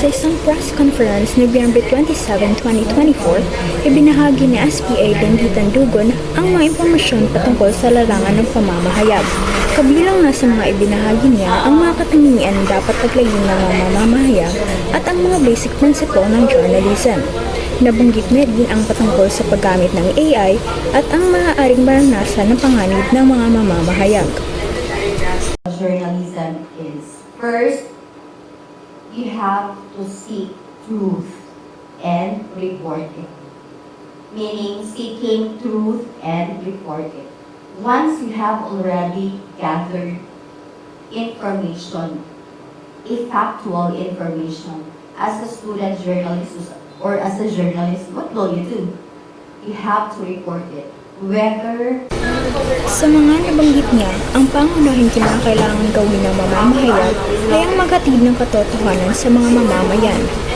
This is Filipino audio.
Sa isang press conference Nobyembre 27, 2024, ibinahagi ni SPA Denditan Dugon ang mga impormasyon patungkol sa larangan ng pamamahayag. Kabilang na sa mga ibinahagi niya ang mga katangian na dapat taglayin ng mga mamamahayag at ang mga basic principle ng journalism. Nabanggit niya din ang patungkol sa paggamit ng AI at ang maaaring maranasan ng panganib ng mga mamamahayag. journalism is first you have to seek truth and report it meaning seeking truth and report it once you have already gathered information a factual information as a student journalist or as a journalist what will you do? You have to report it. Whether Sa mga nabanggit niya, ang pangunahing kinakailangan gawin ng mamamahayag ay ang maghatid ng katotohanan sa mga mamamayan.